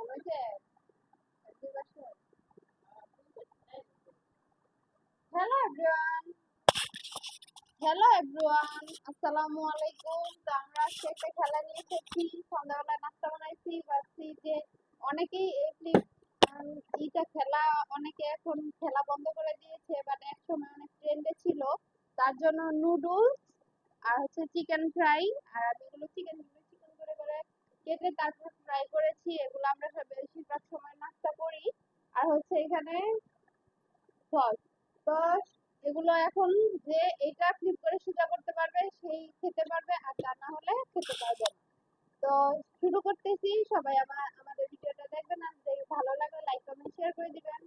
মনে hello everyone আসসালামু আলাইকুম আমরা আজকে খেলা নিয়ে এসেছি। সন্ধ্যাবেলা নাস্তা বানাইছি। ভাবছি যে অনেকেই এই ফ্লিপ ইটা খেলা, অনেকে এখন খেলা বন্ধ করে দিয়েছে বাট এক সময় অনেক ট্রেন্ডে ছিল। তার জন্য নুডলস আর হচ্ছে চিকেন ফ্রাই আর এগুলো চিকেন কেটে তারপর ফ্রাই করেছি, এগুলো আমরা সব বেশিরভাগ সময় নাস্তা করি। আর হচ্ছে এখানে সস তো এগুলো এখন যে এটা ফ্লিপ করে সোজা করতে পারবে, সেই খেতে পারবে, আর তা না হলে খেতে পারবে তো শুরু করতেছি, সবাই আমার, আমাদের ভিডিওটা দেখবেন, আর যদি ভালো লাগলে লাইক কমেন্ট শেয়ার করে দিবেন।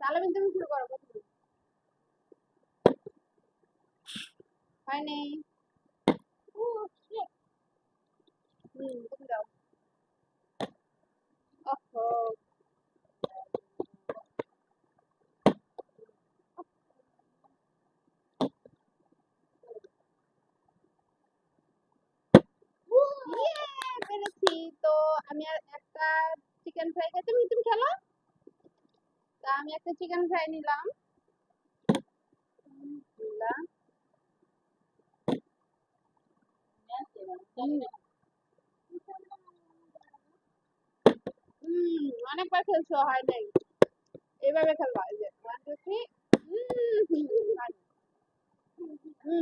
তাহলে তুমি শুরু করো প্রথমে হয়নি। হুম তুমি দাও ওহো ইয়ে পেরেছি তো আমি আর একটা চিকেন ফ্রাই খাই তুমি তুমি খেলো তা আমি একটা চিকেন ফ্রাই নিলাম নিলাম অনেকবার খেলছো, হয় নাই?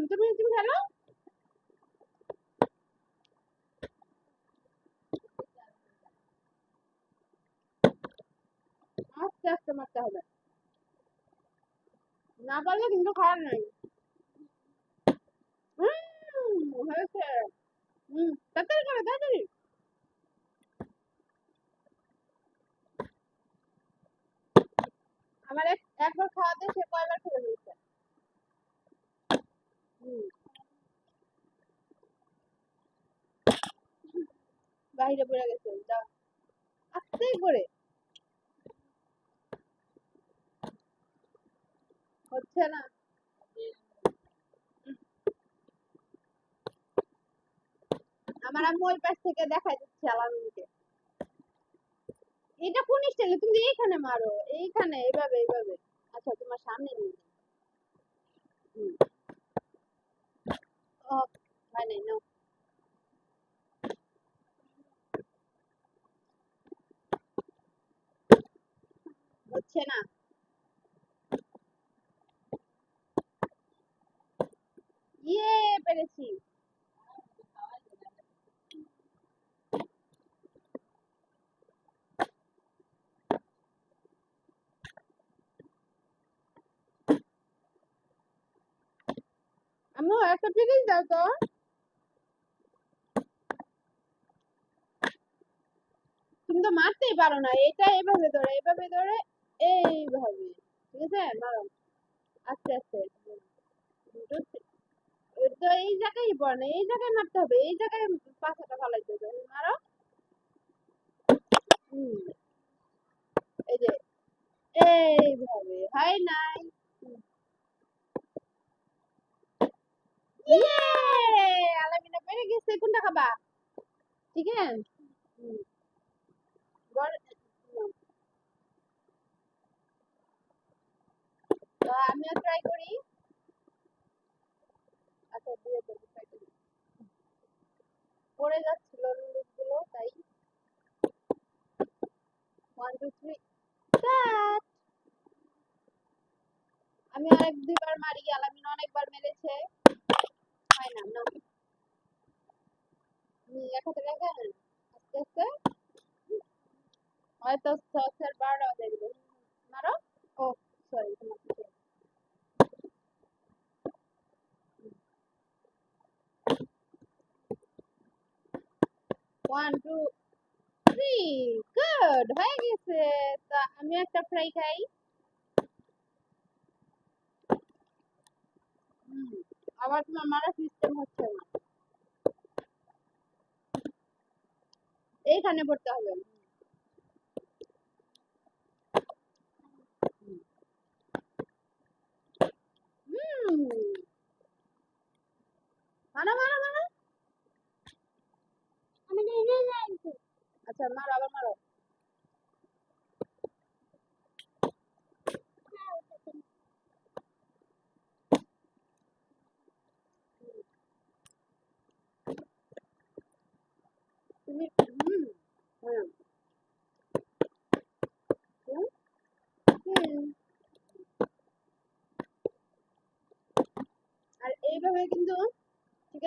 তুমি তুমি খেলো? আস্তে আস্তে মারতে হবে। না পারলে কিন্তু খাওয়ার নাই হুম হয়েছে হুম তাড়াতাড়ি করো তাড়াতাড়ি আমার এক একবার খাওয়াতে সে কয়বার খেয়ে ফেলছে হুম বাইরে পড়ে গেছে যাও আস্তে করে। হচ্ছে না। আমার আম্মু ওই পাশ থেকে দেখাই দিচ্ছে আলামিনকে এটা কোন স্টাইলে তুমি এইখানে মারো। এইখানে, এইভাবে এইভাবে। আচ্ছা তোমার সামনে নিয়ে ও হয় নাও। হচ্ছে না। ইয়ে পেরেছি। আম্মু, একটা পিরিচ দাও তো। তুমি তো মারতেই পারো না। এটা এভাবে ধরে এভাবে ধরে এইভাবে ঠিক আছে মারো আস্তে আস্তে তো এই জায়গায় পড়ে না এই জায়গায় মারতে হবে, এই জায়গায় পাছাটা ফালাইতে হবে। মারো এই যে, এইভাবে, হয় নাই। ইয়ে! আলামিনা পেরে গেছে কোনটা খাবা? চিকেন হুম বড় হুম। তো আমিও ট্রাই করি। আচ্ছা দিয়ে দেবো। পড়ে যাচ্ছিল নুডলস তাই। ওয়ান টু থ্রি আমি আরেক দুইবার মারি আলামিন অনেকবার মেরেছে। হয় না না। আস্তে আস্তে। হয়তো সসের বারোটা বাজে দিল মারো? ও সরি তোমার ওয়ান টু থ্রি গুড হয়ে গেছে তা আমি একটা ফ্রাই খাই আবার তোমার মারা সিস্টেম হচ্ছে না এইখানে পড়তে হবে। মারো মারো মারো। আচ্ছা মারো আবার মারো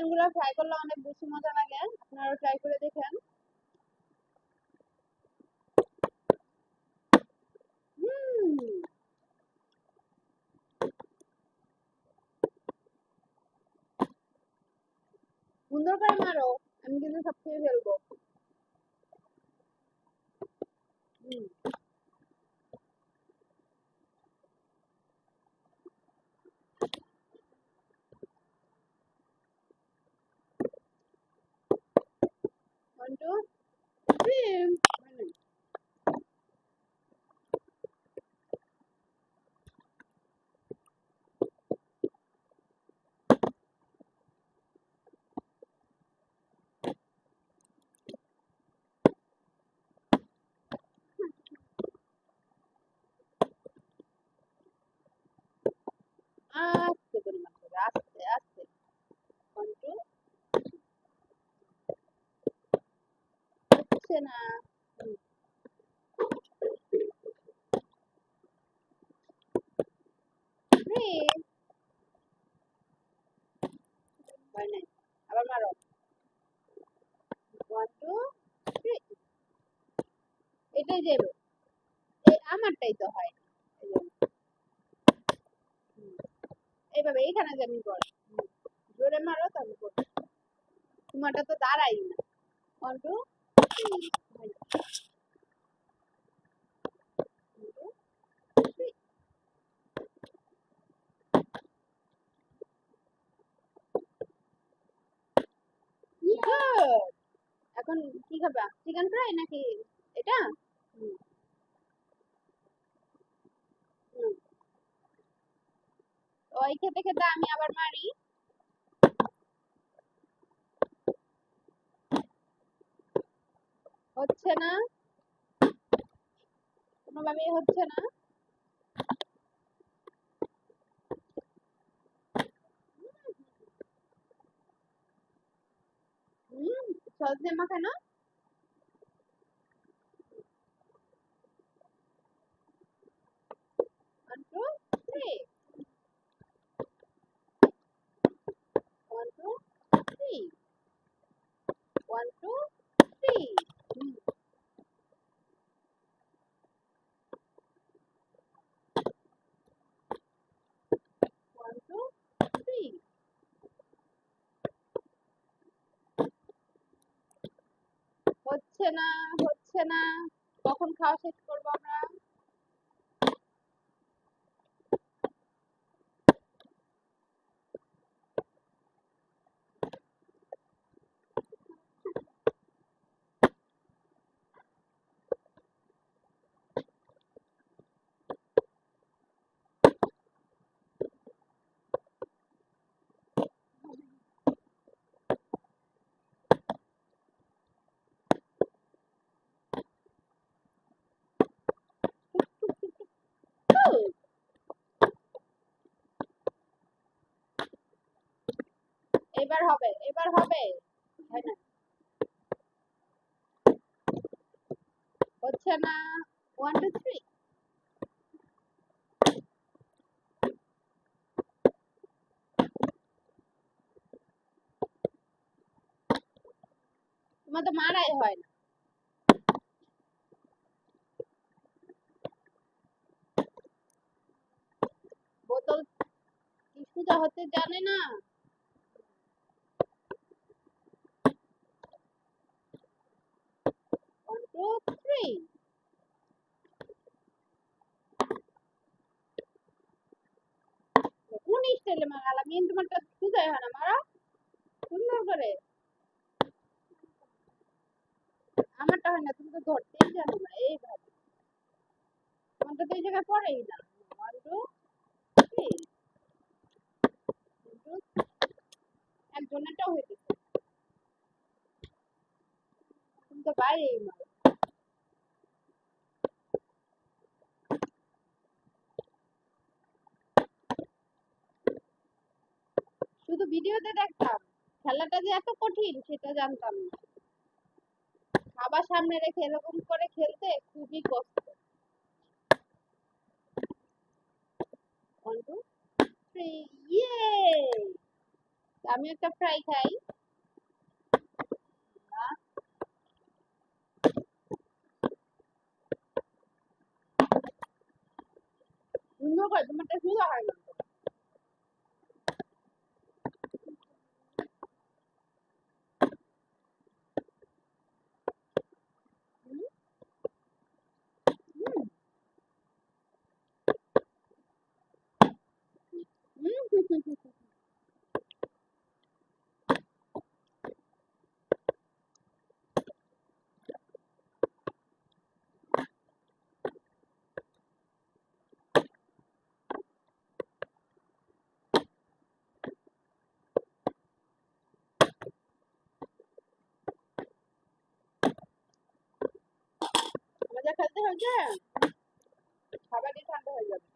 চিকেনগুলো ফ্রাই করলে অনেক বেশি মজা লাগে। আপনারাও ট্রাই করে দেখেন হুম সুন্দর করে মারো আমি কিন্তু সব খেয়ে ফেলব হুম One, two, three. আস্তে করে মারতে হবে আস্তে আস্তে টু হচ্ছে না থ্রি হয় নাই আবার মারো ওয়ান টু থ্রি এটাই যাবে এই আমারটাই তো হয় এই জন্য। হুম। এইখানে জানি কর জোরে মারো তাহলে করো তোমারটা তো দাঁড়াই না। ওয়ান এখন কি খাবা? চিকেন ফ্রাই নাকি এটা হুম। হুম। ওই খেতে খেতে আমি আবার মারি। হচ্ছে না। কোনোভাবেই হচ্ছে না। সস দিয়ে মাখানো One, two, three. One, two, three. One, two, three. হুম। One, two, three. হচ্ছে না হচ্ছে না কখন খাওয়া শেষ এবার হবে এবার হবে। হচ্ছে না ওয়ান টু থ্রি তোমার তো মারাই হয় না। বোতল কি সোজা হতে জানে না ওয়ান টু থ্রি কোন স্টাইলে কিন্তু তোমারটা সোজাই হয় না, মারা? সুন্দর করে। আমারটা হয় না, তুমি তো ধরতেই জানো না, এইভাবে। তোমারটা তো এই জায়গায় পড়েই না। ওয়ান টু থ্রি তুমি তো বাইরেই মারো। শুধু ভিডিওতে দেখতাম, খেলাটা যে এত কঠিন সেটা জানতাম না। বাবা সামনে রেখে এরকম করে খেলতে খুবই কষ্ট। আমি একটা ফ্রাই খাই বাহ। সুন্দর করে তোমারটা সুন্দর হয় না হুম? হুম। হুম। মজা খেলতে হয়েছে খাবারই ঠান্ডা হয়ে যাবে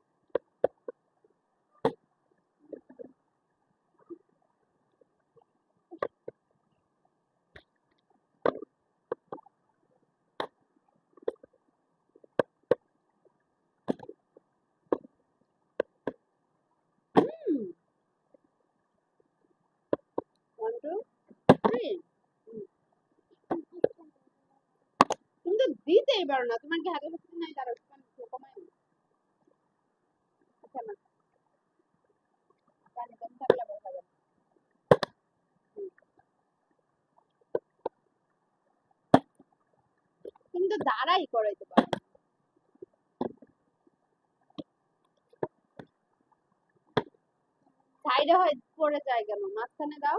হুম ওয়ান টু থ্রি তুমি তো দিতেই পারো না তোমার কি হাতে শক্তি নাই তার কমাই না আচ্ছা না পানি কম থাকলে আবার খাবে না। হুম। তুমি তো দাঁড়াই করাইতে পারো। সাইডে হয়, পড়ে যায় কেন মাঝখানে দাও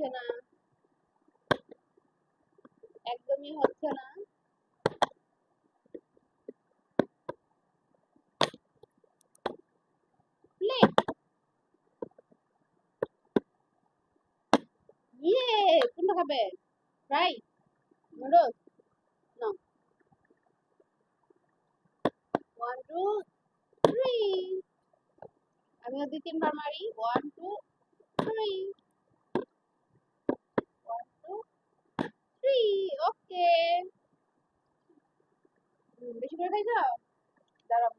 হচ্ছে না। একদমই হচ্ছে না। ইয়ে ফ্রাই নুডলস টু থ্রি আমিও দুই তিনবার মারি। One two three one two three okay করে খাইছো দাঁড়াও।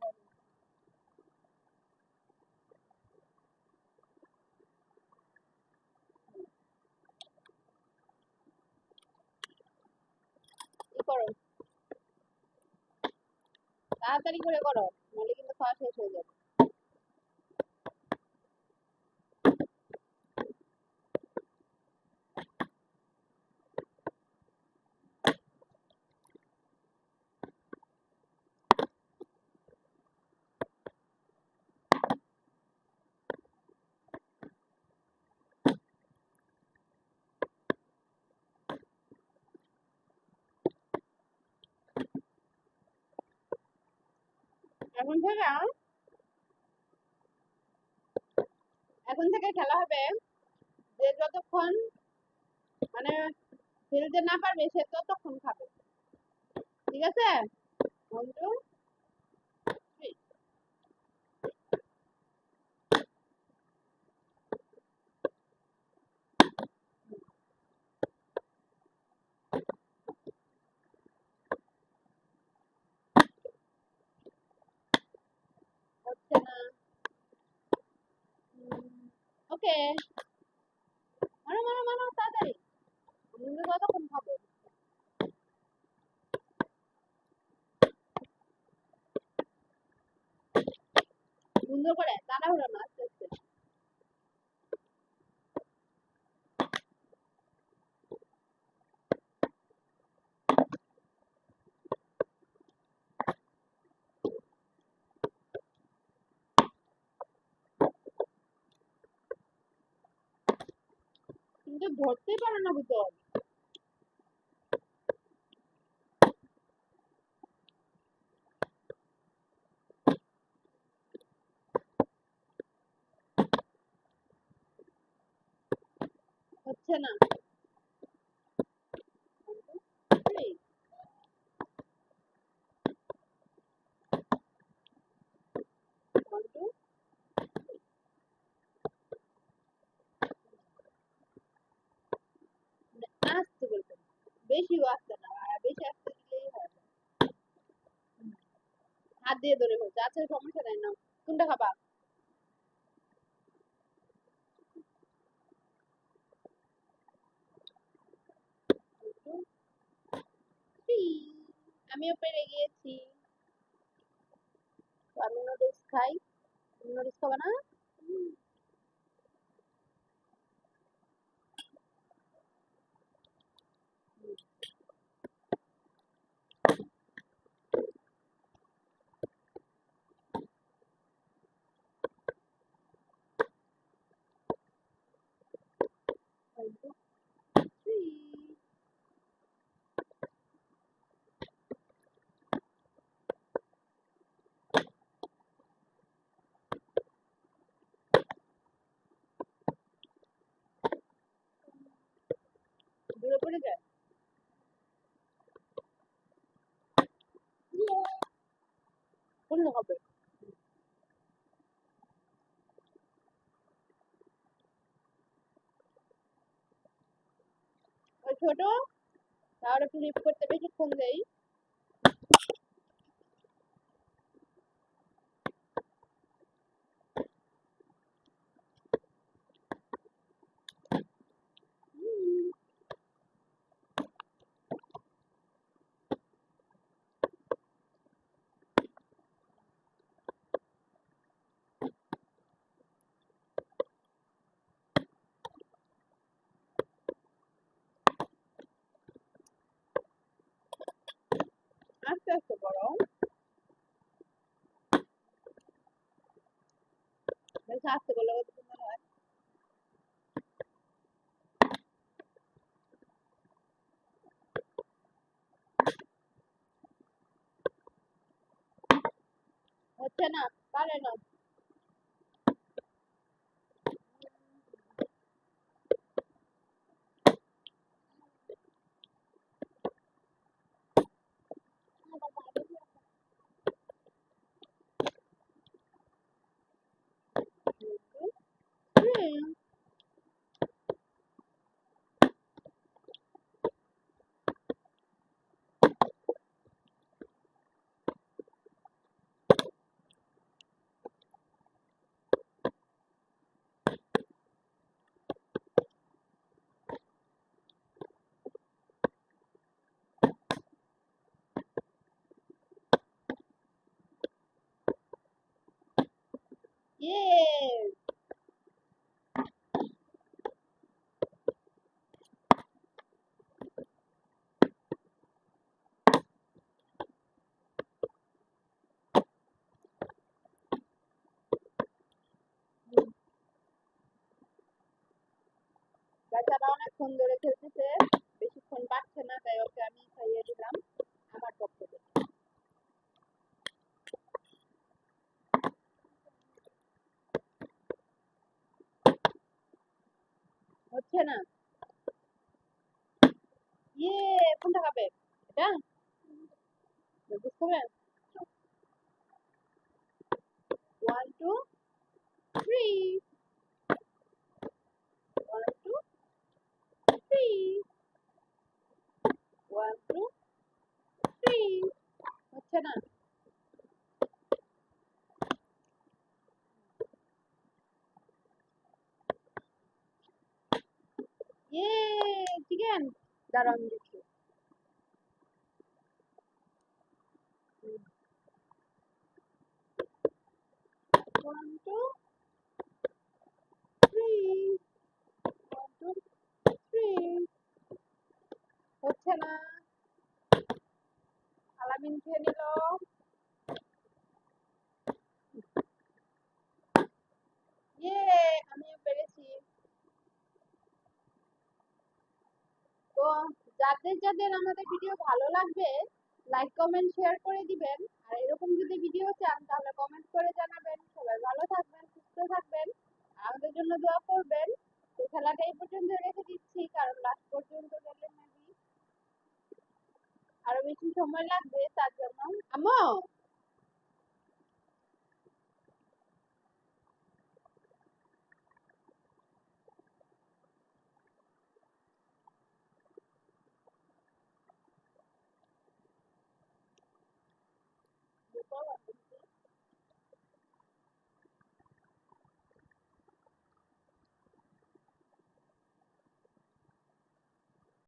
করো। তাড়াতাড়ি করে করো নাহলে কিন্তু খাওয়া শেষ হয়ে যাবে। এখন থেকে এখন থেকে খেলা হবে। যে যতক্ষণ মানে খেলতে না পারবে সে ততক্ষণ খাবে। ঠিক আছে? One, হচ্ছে না ওকে মারো মারো মারো তাড়াতাড়ি আমরা কতক্ষণ খাব সুন্দর করে তাড়াহুড়ো না আস্তে আস্তে কিন্তু ধরতেই পারো না ভিতর হচ্ছে না One, two, three. হাত দিয়ে ধরে হচ্ছে আচ্ছা সমস্যা নাই না কোনটা খাবা. আমিও পেরে গিয়েছি। আমি নুডলস খাই। নুডলস খাবা না? One, two, three. দূরে পড়ে যায় পড়লে ছোট তাহলে ফ্লিপ করতে বেশিক্ষণ দেই হুম। আস্তে আস্তে করো আসতে হয়। হচ্ছে না পারে না হুম Yes. বাচ্চারা অনেকক্ষণ ধরে খেলতেছে, বেশিক্ষণ পাচ্ছে না, তাই ওকে আমি খাইয়ে দিলাম আমার পক্ষ হচ্ছে না? ইয়ে কোনটা খাবে? এটা? বুঝতে খাবে one two three one two three one two three হচ্ছে না ইয়ে দাঁড়াও আমি দেখি one two three one two three হচ্ছে না। আলামিন খেয়ে নিল। ইয়ে আমিও পেরেছি তো যাদের যাদের আমাদের ভিডিও ভালো লাগবে লাইক কমেন্ট শেয়ার করে দিবেন। আর এরকম যদি ভিডিও চান